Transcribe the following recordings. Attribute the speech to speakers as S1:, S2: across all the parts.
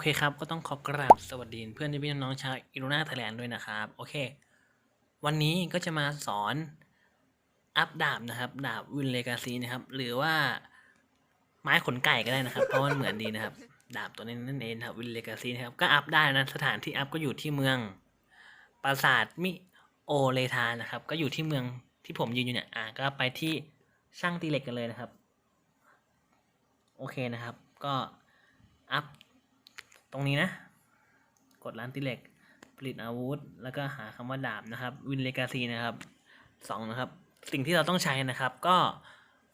S1: เคครับ ก็ต้องขอกราบสวัสดีเพื่อนที่พี่น้องชาวอิรูนาไทยแลนด์ด้วยนะครับ โอเค วันนี้ก็จะมาสอนอัพดาบนะครับ ดาบวินเลกาซีนะครับ หรือว่าไม้ขนไก่ก็ได้นะครับ เพราะมันเหมือนดีนะครับ ดาบตัวนี้นั่นเองครับวินเลกาซีนะครับ ก็อัพได้นะ สถานที่อัพก็อยู่ที่เมืองปราสาทมิโอเลทานะครับ ก็อยู่ที่เมืองที่ผมยืนอยู่เนี่ย อ่า ก็ไปที่ช่างตีเหล็กกันเลยนะครับ โอเคนะครับ ก็อัพ รงนี้นะ กดร้านติเล็ก ผลิตอาวุธ แล้วก็หาคำว่าดาบนะครับ วินเลกาซีนะครับสองนะครับ สิ่งที่เราต้องใช้นะครับ ก็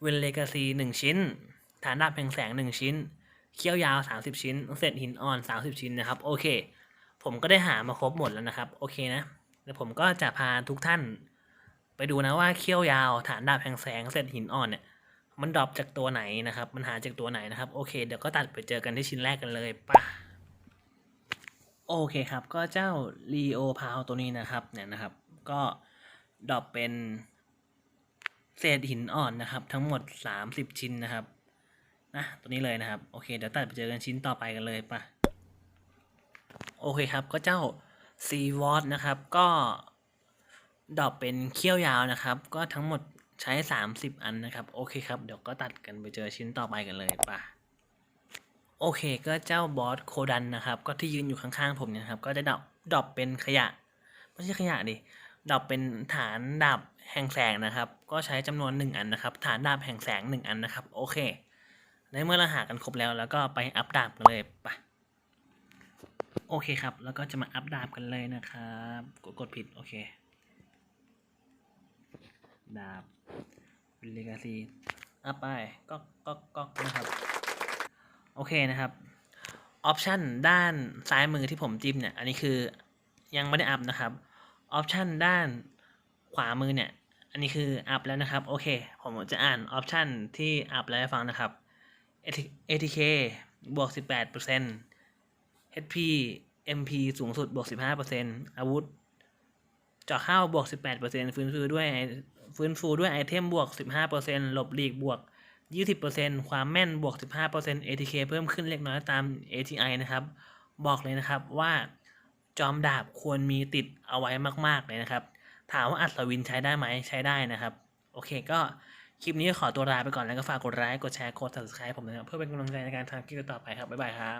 S1: วินเลกาซีหนึ่งชิ้น ฐานดาบแผงแสงหนึ่งชิ้น เขี้ยวยาว 30 ชิ้น เศษหินอ่อน 30 ชิ้นนะครับ โอเค ผมก็ได้หามาครบหมดแล้วนะครับ โอเคนะเดี๋ยวผมก็จะพาทุกท่าน ไปดูนะว่าเขี้ยวยาว ฐานดาบแผงแสงเศษหินอ่อนเนี่ยมันดรอปจากตัวไหนนะครับ มันหาจากตัวไหนนะครับ โอเค เดี๋ยวก็ตัดไปเจอกันที่ชิ้นแรกกันเลยป่ะ โอเคครับก็เจ้า l ีโอพาวตัวนี้นะครับเนี่ยนะครับ ก็ดรอปเป็นเศษหินอ่อนนะครับ ทั้งหมด 30 ชิ้นนะครับนะตัวนี้เลยนะครับ โอเคเดี๋ยวตัดไปเจอกันชิ้นต่อไปกันเลยป่ะโอเคครับก็เจ้า c w a t นะครับ ก็ดรอปเป็นเขี้ยวยาวนะครับ ก็ทั้งหมดใช้ 30 อันนะครับ โอเคครับ เดี๋ยวก็ตัดกันไปเจอชิ้นต่อไปกันเลยป่ะ โอเคก็เจ้าบอสโคดันนะครับ ก็ที่ยืนอยู่ข้างๆผมเนี่ยนะครับ ก็จะดรอปดรอปเป็นขยะ ไม่ใช่ขยะดิดรอปเป็นฐานดาบแห่งแสงนะครับ ก็ใช้จำนวนหนึ่งอันนะครับ ฐานดาบแห่งแสงหนึ่งอันนะครับ โอเค ในเมื่อเราหากันครบแล้ว แล้วก็ไปอัพดาบกันเลยไปะโอเคครับ แล้วก็จะมาอัพดาบกันเลยนะครับ กดกดผิด โอเค ดาบวิลเลกาซีอัพไปก็ก็ก็นะครับ โอเคนะครับออปชันด้านซ้ายมือที่ผมจิ้มเนี่ย อันนี้คือยังไม่ได้อัพนะครับออปชันด้านขวามือเนี่ย อันนี้คืออัพแล้วนะครับ โอเค ผมจะอ่านออปชันที่อัพแล้วให้ฟังนะครับ ATK บวก 18% HP MP สูงสุดบวก 15%อาวุธเจาะเข้าบวก 18%ฟื้นฟูด้วยฟื้นฟูด้วยไอเทมบวก 15%หลบหลีกบวก 20%ความแม่นบวก 15% ATK เพิ่มขึ้นเล็กน้อยตาม ATI นะครับ บอกเลยนะครับว่าจอมดาบควรมีติดเอาไว้มาก ๆ เลยนะครับ ถามว่าอัศวินใช้ได้ไหมใช้ได้นะครับ โอเคก็คลิปนี้ขอตัวลาไปก่อนแล้วก็ฝากกดไลค์กดแชร์กด subscribe ผมนะครับ เพื่อเป็นกำลังใจในการทำคลิปต่อไปครับ บ๊ายบายครับ